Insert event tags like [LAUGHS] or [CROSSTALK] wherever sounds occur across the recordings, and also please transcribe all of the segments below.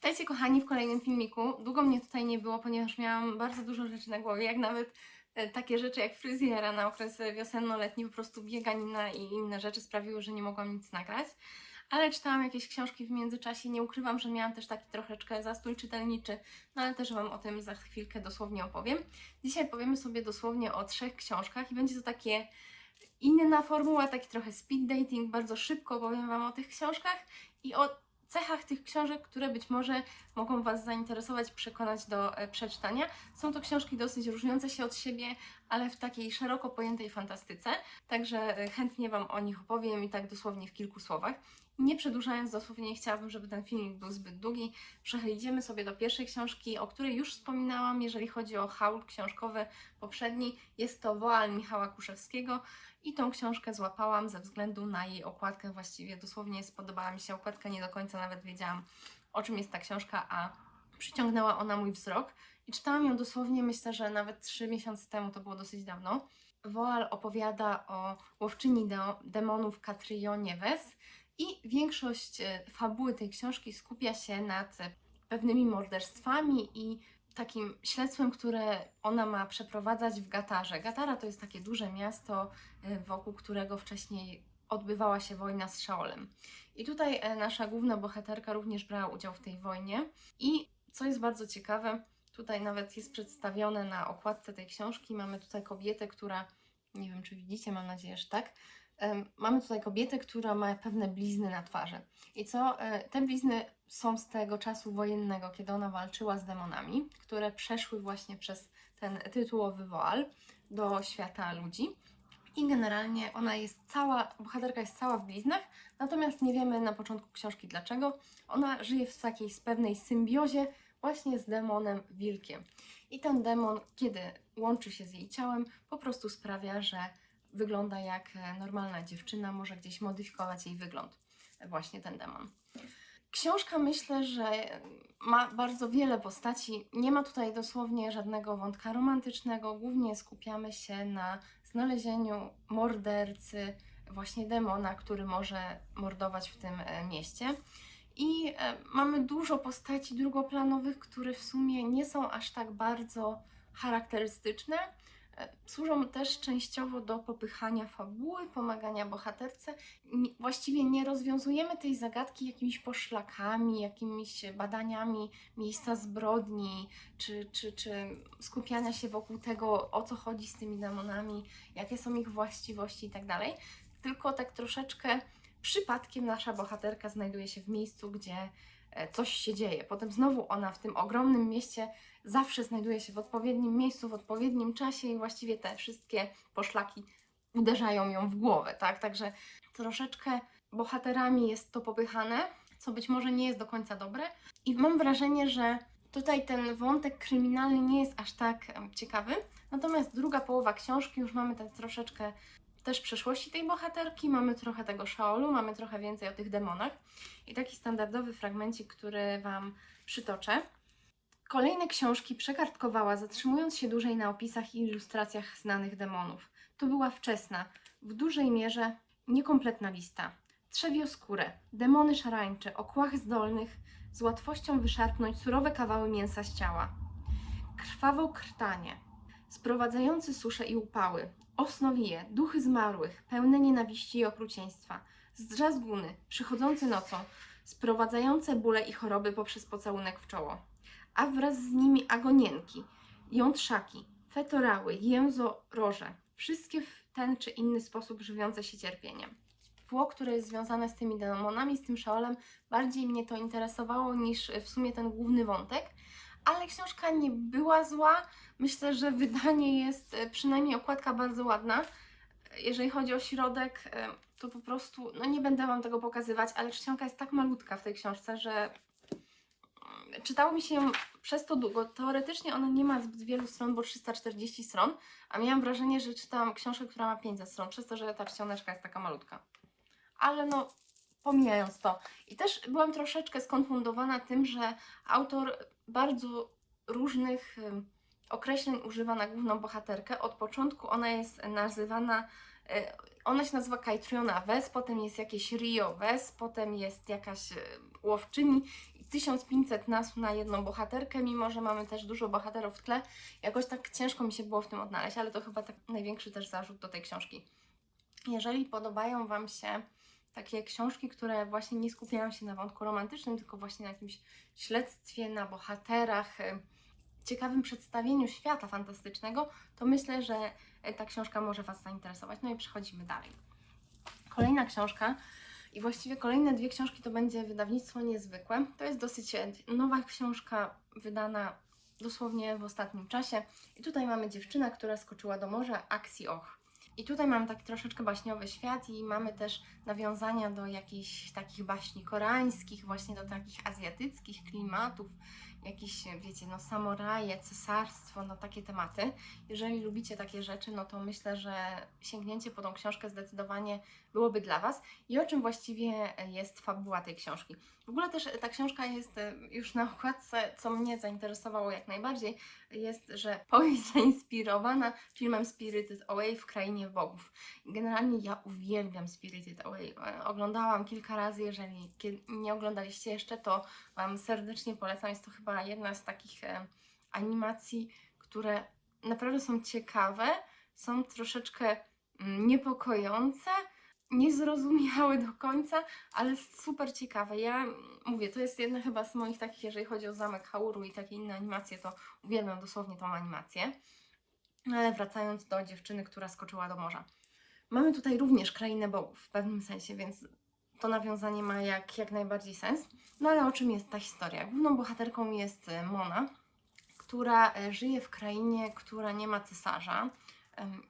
Witajcie kochani w kolejnym filmiku. Długo mnie tutaj nie było, ponieważ miałam bardzo dużo rzeczy na głowie, jak nawet e, takie rzeczy jak fryzjera na okres wiosenno-letni, po prostu bieganina i inne rzeczy sprawiły, że nie mogłam nic nagrać. Ale czytałam jakieś książki w międzyczasie, nie ukrywam, że miałam też taki troszeczkę zastój czytelniczy, no ale też Wam o tym za chwilkę dosłownie opowiem. Dzisiaj powiemy sobie dosłownie o trzech książkach i będzie to takie inna formuła, taki trochę speed dating, bardzo szybko opowiem Wam o tych książkach i o cechach tych książek, które być może mogą Was zainteresować, przekonać do e, przeczytania. Są to książki dosyć różniące się od siebie, ale w takiej szeroko pojętej fantastyce, także e, chętnie Wam o nich opowiem i tak dosłownie w kilku słowach. Nie przedłużając, dosłownie nie chciałabym, żeby ten filmik był zbyt długi. Przejdziemy sobie do pierwszej książki, o której już wspominałam, jeżeli chodzi o haul książkowy poprzedni. Jest to Woal Michała Kuszewskiego i tą książkę złapałam ze względu na jej okładkę. Właściwie dosłownie spodobała mi się okładka, nie do końca nawet wiedziałam, o czym jest ta książka, a przyciągnęła ona mój wzrok. I czytałam ją dosłownie, myślę, że nawet 3 miesiące temu, to było dosyć dawno. Woal opowiada o łowczyni de- demonów Katrionie Wes i większość e, fabuły tej książki skupia się nad pewnymi morderstwami i takim śledztwem, które ona ma przeprowadzać w Gatarze. Gatara to jest takie duże miasto, e, wokół którego wcześniej odbywała się wojna z Szaolem. I tutaj e, nasza główna bohaterka również brała udział w tej wojnie. I co jest bardzo ciekawe, tutaj nawet jest przedstawione na okładce tej książki, mamy tutaj kobietę, która, nie wiem czy widzicie, mam nadzieję, że tak, mamy tutaj kobietę, która ma pewne blizny na twarzy. I co? E, Te blizny są z tego czasu wojennego, kiedy ona walczyła z demonami, które przeszły właśnie przez ten tytułowy woal do świata ludzi. I generalnie ona jest cała, bohaterka jest cała w bliznach, natomiast nie wiemy na początku książki dlaczego. Ona żyje w takiej pewnej symbiozie właśnie z demonem wilkiem. I ten demon, kiedy łączy się z jej ciałem, po prostu sprawia, że wygląda jak e, normalna dziewczyna, może gdzieś modyfikować jej wygląd, właśnie ten demon. Książka myślę, że ma bardzo wiele postaci. Nie ma tutaj dosłownie żadnego wątka romantycznego. Głównie skupiamy się na znalezieniu mordercy, właśnie demona, który może mordować w tym e, mieście. I e, mamy dużo postaci drugoplanowych, które w sumie nie są aż tak bardzo charakterystyczne. Służą też częściowo do popychania fabuły, pomagania bohaterce. Właściwie nie rozwiązujemy tej zagadki jakimiś poszlakami, jakimiś badaniami miejsca zbrodni, czy, czy, czy skupiania się wokół tego, o co chodzi z tymi demonami, jakie są ich właściwości i tak. Tylko tak troszeczkę przypadkiem nasza bohaterka znajduje się w miejscu, gdzie e, coś się dzieje. Potem znowu ona w tym ogromnym mieście zawsze znajduje się w odpowiednim miejscu, w odpowiednim czasie i właściwie te wszystkie poszlaki uderzają ją w głowę, tak? Także troszeczkę bohaterami jest to popychane, co być może nie jest do końca dobre. I mam wrażenie, że tutaj ten wątek kryminalny nie jest aż tak ciekawy. Natomiast druga połowa książki już mamy tak troszeczkę też przeszłości tej bohaterki, mamy trochę tego Shaolu, mamy trochę więcej o tych demonach. I taki standardowy fragmencik, który Wam przytoczę. Kolejne książki przekartkowała, zatrzymując się dłużej na opisach i ilustracjach znanych demonów. To była wczesna, w dużej mierze niekompletna lista. Trzewioskórę, demony szarańcze, o kłach zdolnych z łatwością wyszarpnąć surowe kawały mięsa z ciała. Krwawo krtanie, sprowadzający susze i upały, osnowije, duchy zmarłych, pełne nienawiści i okrucieństwa, zdrzazguny, przychodzące nocą, sprowadzające bóle i choroby poprzez pocałunek w czoło a wraz z nimi agonienki, jątrzaki, fetorały, jęzoroże, wszystkie w ten czy inny sposób żywiące się cierpieniem. Tło, które jest związane z tymi demonami, z tym szaolem, bardziej mnie to interesowało niż w sumie ten główny wątek, ale książka nie była zła. Myślę, że wydanie jest, e, przynajmniej okładka bardzo ładna. Jeżeli chodzi o środek, e, to po prostu, no nie będę Wam tego pokazywać, ale czcionka jest tak malutka w tej książce, że czytało mi się ją przez to długo. Teoretycznie ona nie ma zbyt wielu stron, bo 340 stron, a miałam wrażenie, że czytałam książkę, która ma 500 stron, przez to, że ta czcioneczka jest taka malutka. Ale no, pomijając to. I też byłam troszeczkę skonfundowana tym, że autor bardzo różnych określeń używa na główną bohaterkę. Od początku ona jest nazywana, y, ona się nazywa Kajtriona Wes, potem jest jakieś Rio Wes, potem jest jakaś y, łowczyni 1500 nas na jedną bohaterkę, mimo że mamy też dużo bohaterów w tle. Jakoś tak ciężko mi się było w tym odnaleźć, ale to chyba tak największy też zarzut do tej książki. Jeżeli podobają Wam się takie książki, które właśnie nie skupiają się na wątku romantycznym, tylko właśnie na jakimś śledztwie, na bohaterach, y, ciekawym przedstawieniu świata fantastycznego, to myślę, że ta książka może Was zainteresować. No i przechodzimy dalej. Kolejna książka i właściwie kolejne dwie książki to będzie wydawnictwo niezwykłe. To jest dosyć nowa książka, wydana dosłownie w ostatnim czasie. I tutaj mamy dziewczynę, która skoczyła do morza, Aksi Och. I tutaj mamy taki troszeczkę baśniowy świat i mamy też nawiązania do jakichś takich baśni koreańskich, właśnie do takich azjatyckich klimatów, jakieś, wiecie, no samoraje, cesarstwo, no takie tematy. Jeżeli lubicie takie rzeczy, no to myślę, że sięgnięcie po tą książkę zdecydowanie byłoby dla Was. I o czym właściwie jest fabuła tej książki? W ogóle też ta książka jest e, już na okładce, co mnie zainteresowało jak najbardziej, jest, że [LAUGHS] powieść zainspirowana filmem Spirited Away w Krainie Bogów. Generalnie ja uwielbiam Spirited Away. E, Oglądałam kilka razy, jeżeli nie oglądaliście jeszcze, to Wam serdecznie polecam. Jest to chyba jedna z takich e, animacji, które naprawdę są ciekawe, są troszeczkę mm, niepokojące, niezrozumiałe do końca, ale super ciekawe. Ja mówię, to jest jedna chyba z moich takich, jeżeli chodzi o Zamek Hauru i takie inne animacje, to uwielbiam dosłownie tą animację. Ale wracając do dziewczyny, która skoczyła do morza. Mamy tutaj również krainę bogów w pewnym sensie, więc to nawiązanie ma jak, jak najbardziej sens. No ale o czym jest ta historia? Główną bohaterką jest e, Mona, która e, żyje w krainie, która nie ma cesarza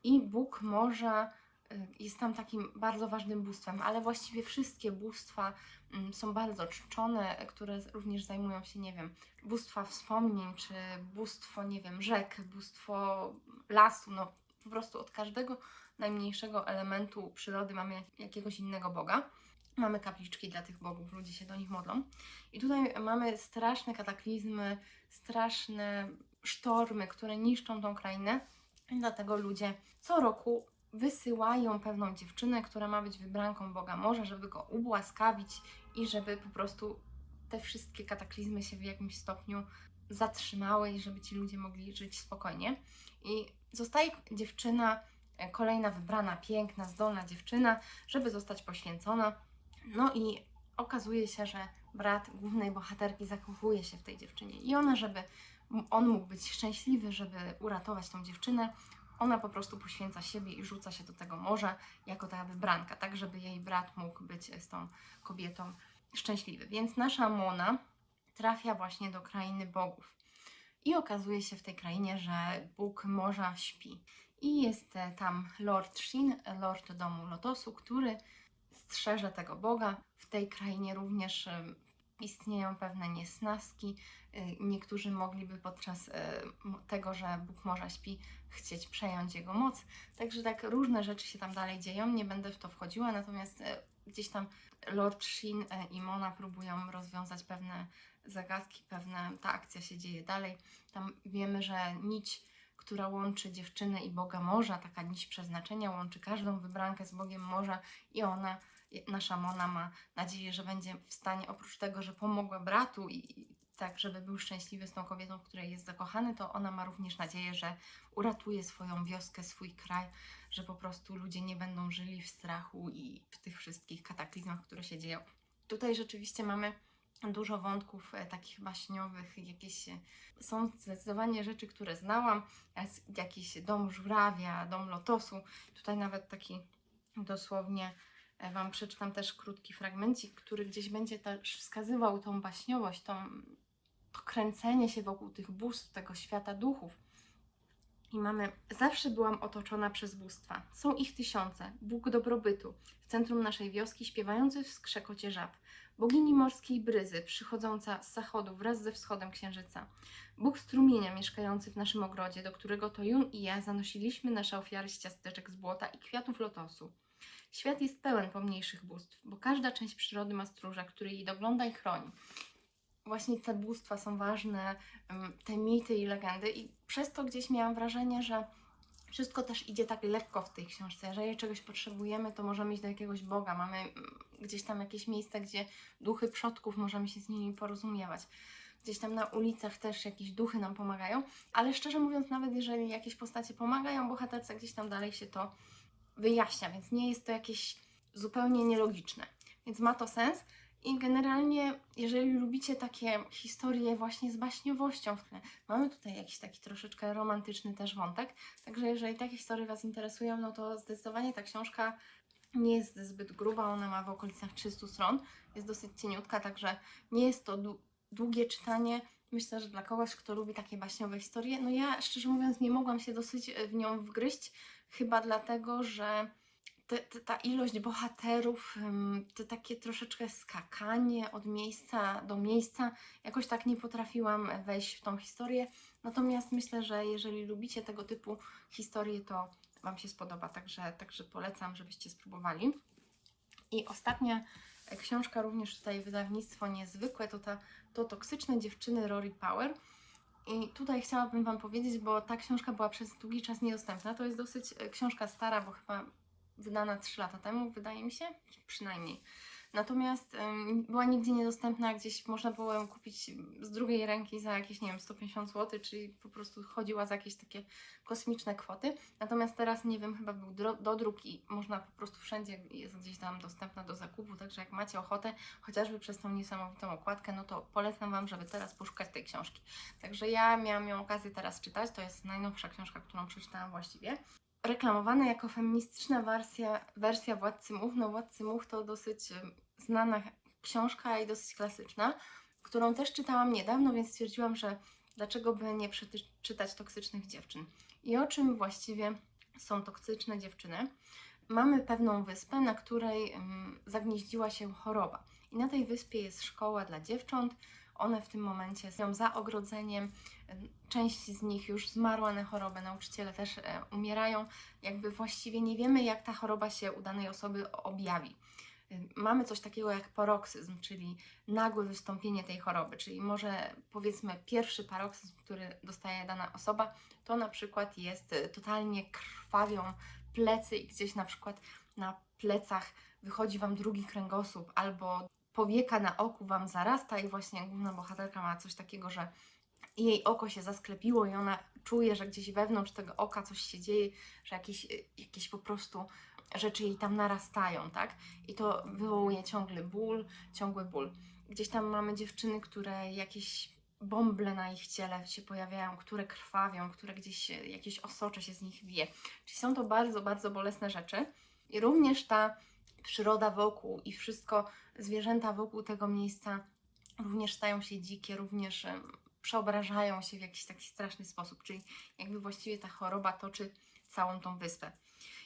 i Bóg morza e, jest tam takim bardzo ważnym bóstwem, ale właściwie wszystkie bóstwa mm, są bardzo czczone, które również zajmują się, nie wiem, bóstwa wspomnień, czy bóstwo, nie wiem, rzek, bóstwo lasu, no po prostu od każdego najmniejszego elementu przyrody mamy jak- jakiegoś innego Boga. Mamy kapliczki dla tych bogów, ludzie się do nich modlą. I tutaj mamy straszne kataklizmy, straszne sztormy, które niszczą tą krainę. I dlatego ludzie co roku wysyłają pewną dziewczynę, która ma być wybranką Boga Morza, żeby go ubłaskawić i żeby po prostu te wszystkie kataklizmy się w jakimś stopniu zatrzymały i żeby ci ludzie mogli żyć spokojnie. I zostaje dziewczyna, kolejna wybrana, piękna, zdolna dziewczyna, żeby zostać poświęcona. No i okazuje się, że brat głównej bohaterki zakochuje się w tej dziewczynie i ona, żeby on mógł być szczęśliwy, żeby uratować tą dziewczynę, ona po prostu poświęca siebie i rzuca się do tego morza jako ta wybranka, tak żeby jej brat mógł być z tą kobietą szczęśliwy. Więc nasza Mona trafia właśnie do krainy bogów. I okazuje się w tej krainie, że Bóg morza śpi. I jest e, tam Lord Shin, Lord Domu Lotosu, który strzeże tego Boga. W tej krainie również em, istnieją pewne niesnaski. Y, Niektórzy mogliby podczas y, tego, że Bóg Morza śpi, chcieć przejąć jego moc. Także tak różne rzeczy się tam dalej dzieją. Nie będę w to wchodziła, natomiast y, gdzieś tam Lord Shin y, i Mona próbują rozwiązać pewne zagadki, pewne ta akcja się dzieje dalej. Tam wiemy, że nić, która łączy dziewczynę i Boga Morza, taka nić przeznaczenia, łączy każdą wybrankę z Bogiem Morza i ona, nasza Mona ma nadzieję, że będzie w stanie, oprócz tego, że pomogła bratu i tak, żeby był szczęśliwy z tą kobietą, w której jest zakochany, to ona ma również nadzieję, że uratuje swoją wioskę, swój kraj, że po prostu ludzie nie będą żyli w strachu i w tych wszystkich kataklizmach, które się dzieją. Tutaj rzeczywiście mamy dużo wątków e, takich baśniowych, jakieś e, są zdecydowanie rzeczy, które znałam, jest jakiś dom żurawia, dom lotosu, tutaj nawet taki dosłownie e, Wam przeczytam też krótki fragmencik, który gdzieś będzie też wskazywał tą baśniowość, tą, to kręcenie się wokół tych bóstw, tego świata duchów. I mamy, zawsze byłam otoczona przez bóstwa. Są ich tysiące. Bóg dobrobytu, w centrum naszej wioski śpiewający w skrzekocie żab. Bogini morskiej bryzy, przychodząca z zachodu wraz ze wschodem księżyca. Bóg strumienia mieszkający w naszym ogrodzie, do którego to Jun i ja zanosiliśmy nasze ofiary z ciasteczek z błota i kwiatów lotosu. Świat jest pełen pomniejszych bóstw, bo każda część przyrody ma stróża, który jej dogląda i chroni. Właśnie te bóstwa są ważne, te mity i legendy, i przez to gdzieś miałam wrażenie, że wszystko też idzie tak lekko w tej książce. Jeżeli czegoś potrzebujemy, to możemy iść do jakiegoś Boga. Mamy mm, gdzieś tam jakieś miejsce, gdzie duchy przodków, możemy się z nimi porozumiewać. Gdzieś tam na ulicach też jakieś duchy nam pomagają, ale szczerze mówiąc, nawet jeżeli jakieś postacie pomagają bohaterce, gdzieś tam dalej się to wyjaśnia, więc nie jest to jakieś zupełnie nielogiczne. Więc ma to sens. I generalnie, jeżeli lubicie takie historie właśnie z baśniowością w tle, mamy tutaj jakiś taki troszeczkę romantyczny też wątek, także jeżeli takie historie Was interesują, no to zdecydowanie ta książka nie jest zbyt gruba, ona ma w okolicach 300 stron, jest dosyć cieniutka, także nie jest to dłu- długie czytanie. Myślę, że dla kogoś, kto lubi takie baśniowe historie, no ja szczerze mówiąc nie mogłam się dosyć e, w nią wgryźć, chyba dlatego, że te, te, ta ilość bohaterów, te takie troszeczkę skakanie od miejsca do miejsca, jakoś tak nie potrafiłam wejść w tą historię. Natomiast myślę, że jeżeli lubicie tego typu historie, to Wam się spodoba, także, także polecam, żebyście spróbowali. I ostatnia e, książka, również tutaj wydawnictwo niezwykłe, to ta to Toksyczne dziewczyny Rory Power. I tutaj chciałabym Wam powiedzieć, bo ta książka była przez długi czas niedostępna. To jest dosyć e, książka stara, bo chyba wydana 3 lata temu, wydaje mi się, przynajmniej. Natomiast była nigdzie niedostępna, gdzieś można było ją kupić z drugiej ręki za jakieś, nie wiem, 150 zł, czyli po prostu chodziła za jakieś takie kosmiczne kwoty. Natomiast teraz, nie wiem, chyba był dro- dodruk i można po prostu wszędzie jest gdzieś tam dostępna do zakupu, także jak macie ochotę, chociażby przez tą niesamowitą okładkę, no to polecam Wam, żeby teraz poszukać tej książki. Także ja miałam ją okazję teraz czytać, to jest najnowsza książka, którą przeczytałam właściwie reklamowana jako feministyczna wersja, wersja Władcy Much. No Władcy Much to dosyć znana książka i dosyć klasyczna, którą też czytałam niedawno, więc stwierdziłam, że dlaczego by nie przeczytać toksycznych dziewczyn. I o czym właściwie są toksyczne dziewczyny? Mamy pewną wyspę, na której zagnieździła się choroba. I na tej wyspie jest szkoła dla dziewcząt. One w tym momencie są za ogrodzeniem. Część z nich już zmarła na chorobę, nauczyciele też e, umierają. Jakby właściwie nie wiemy, jak ta choroba się u danej osoby objawi. Mamy coś takiego jak paroksyzm, czyli nagłe wystąpienie tej choroby, czyli może powiedzmy pierwszy paroksyzm, który dostaje dana osoba, to na przykład jest y, totalnie krwawią plecy i gdzieś na przykład na plecach wychodzi Wam drugi kręgosłup albo powieka na oku Wam zarasta i właśnie główna bohaterka ma coś takiego, że jej oko się zasklepiło i ona czuje, że gdzieś wewnątrz tego oka coś się dzieje, że jakieś, jakieś po prostu rzeczy jej tam narastają, tak? I to wywołuje ciągły ból, ciągły ból. Gdzieś tam mamy dziewczyny, które jakieś bąble na ich ciele się pojawiają, które krwawią, które gdzieś jakieś osocze się z nich wie. Czyli są to bardzo, bardzo bolesne rzeczy. I również ta przyroda wokół i wszystko, zwierzęta wokół tego miejsca również stają się dzikie, również przeobrażają się w jakiś taki straszny sposób, czyli jakby właściwie ta choroba toczy całą tą wyspę.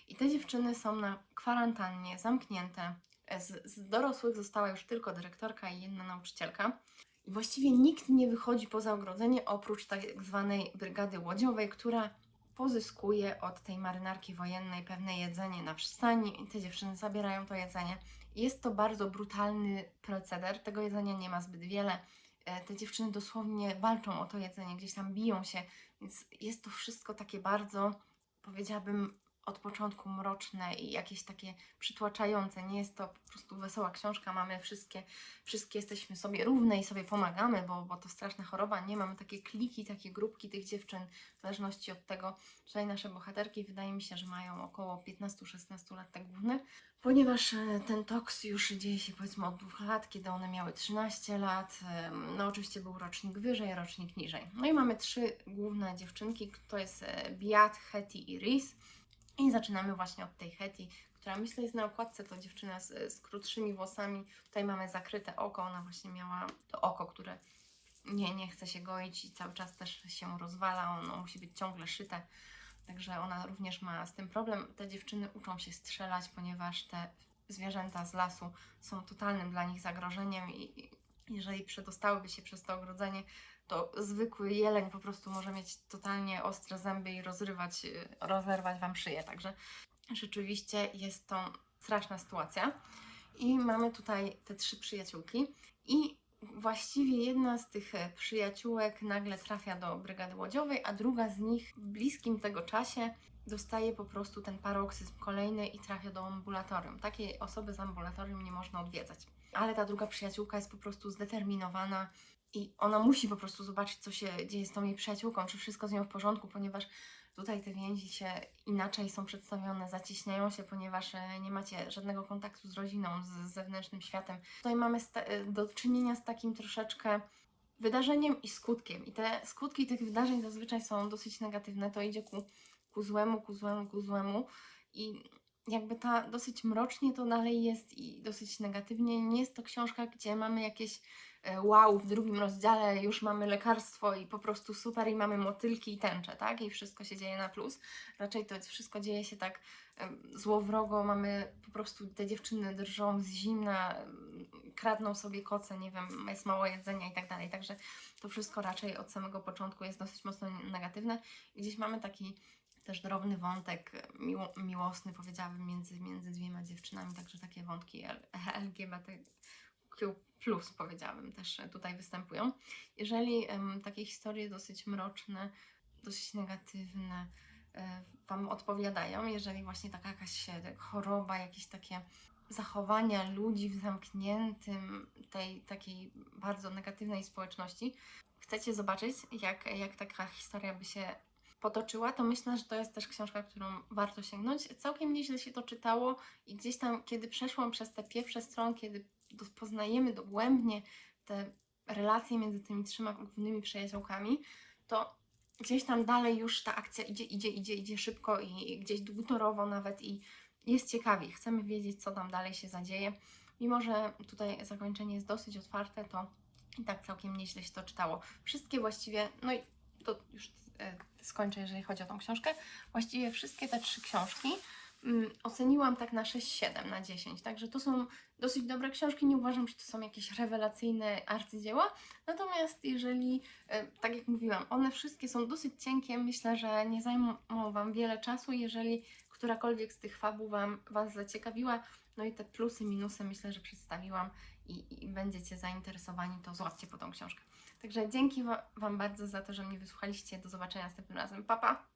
I te dziewczyny są na kwarantannie, zamknięte. E, Z, z dorosłych została już tylko dyrektorka i jedna nauczycielka. I właściwie nikt nie wychodzi poza ogrodzenie oprócz tak zwanej brygady łodziowej, która pozyskuje od tej marynarki wojennej pewne jedzenie na przystani i te dziewczyny zabierają to jedzenie. Jest to bardzo brutalny proceder, tego jedzenia nie ma zbyt wiele. E, Te dziewczyny dosłownie walczą o to jedzenie, gdzieś tam biją się, więc jest to wszystko takie bardzo, powiedziałabym, od początku mroczne i jakieś takie przytłaczające. Nie jest to po prostu wesoła książka, mamy wszystkie, wszystkie jesteśmy sobie równe i sobie pomagamy, bo, bo to straszna choroba. Nie mamy takie kliki, takie grupki tych dziewczyn, w zależności od tego. Tutaj nasze bohaterki wydaje mi się, że mają około 15-16 lat, te główne, ponieważ e, ten toks już dzieje się powiedzmy od dwóch lat, kiedy one miały 13 lat. No oczywiście był rocznik wyżej, rocznik niżej. No i mamy trzy główne dziewczynki, to jest e, Beat, Hetty i Reese. I zaczynamy właśnie od tej Hetty, która myślę jest na okładce, to dziewczyna z, z krótszymi włosami. Tutaj mamy zakryte oko, ona właśnie miała to oko, które nie, nie chce się goić i cały czas też się rozwala, ono musi być ciągle szyte. Także ona również ma z tym problem. Te dziewczyny uczą się strzelać, ponieważ te zwierzęta z lasu są totalnym dla nich zagrożeniem i jeżeli przedostałyby się przez to ogrodzenie, to zwykły jeleń po prostu może mieć totalnie ostre zęby i rozrywać, y, rozerwać Wam szyję. Także rzeczywiście jest to straszna sytuacja. I mamy tutaj te trzy przyjaciółki i właściwie jedna z tych e, przyjaciółek nagle trafia do brygady łodziowej, a druga z nich w bliskim tego czasie dostaje po prostu ten paroksyzm kolejny i trafia do ambulatorium. Takiej osoby z ambulatorium nie można odwiedzać. Ale ta druga przyjaciółka jest po prostu zdeterminowana i ona musi po prostu zobaczyć, co się dzieje z tą jej przyjaciółką, czy wszystko z nią w porządku, ponieważ tutaj te więzi się inaczej są przedstawione, zacieśniają się, ponieważ e, nie macie żadnego kontaktu z rodziną, z, zewnętrznym światem. Tutaj mamy e, do czynienia z takim troszeczkę wydarzeniem i skutkiem. I te skutki tych wydarzeń zazwyczaj są dosyć negatywne. To idzie ku, ku złemu, ku złemu, ku złemu. I jakby ta dosyć mrocznie to dalej jest i dosyć negatywnie. Nie jest to książka, gdzie mamy jakieś wow, w drugim rozdziale już mamy lekarstwo i po prostu super i mamy motylki i tęcze, tak? I wszystko się dzieje na plus. Raczej to wszystko dzieje się tak złowrogo, mamy po prostu te dziewczyny drżą z zimna, kradną sobie koce, nie wiem, jest mało jedzenia i tak dalej. Także to wszystko raczej od samego początku jest dosyć mocno negatywne. I gdzieś mamy taki też drobny wątek miło, miłosny, powiedziałabym, między, między dwiema dziewczynami, także takie wątki L- [LAUGHS] LGBTQ+, powiedziałabym, też tutaj występują. Jeżeli takie historie dosyć mroczne, dosyć negatywne e, Wam odpowiadają, jeżeli właśnie taka jakaś e, choroba, jakieś takie zachowania ludzi w zamkniętym, tej takiej bardzo negatywnej społeczności, chcecie zobaczyć, jak, jak taka historia by się potoczyła, to myślę, że to jest też książka, którą warto sięgnąć. Całkiem nieźle się to czytało i gdzieś tam, kiedy przeszłam przez te pierwsze strony, kiedy poznajemy dogłębnie te relacje między tymi trzema głównymi przyjaciółkami, to gdzieś tam dalej już ta akcja idzie, idzie, idzie, idzie szybko i gdzieś dwutorowo nawet i jest ciekawie. Chcemy wiedzieć, co tam dalej się zadzieje. Mimo, że tutaj zakończenie jest dosyć otwarte, to i tak całkiem nieźle się to czytało. Wszystkie właściwie, no i to już e, skończę, jeżeli chodzi o tą książkę. Właściwie wszystkie te trzy książki oceniłam tak na 6-7 na 10. Także to są dosyć dobre książki. Nie uważam, że to są jakieś rewelacyjne arcydzieła. Natomiast jeżeli, e, tak jak mówiłam, one wszystkie są dosyć cienkie, myślę, że nie zajmą Wam wiele czasu, jeżeli którakolwiek z tych fabuł wam, Was zaciekawiła. No i te plusy, minusy myślę, że przedstawiłam i, i będziecie zainteresowani, to złapcie po tą książkę. Także dzięki wa- Wam bardzo za to, że mnie wysłuchaliście. Do zobaczenia następnym razem. Pa, pa!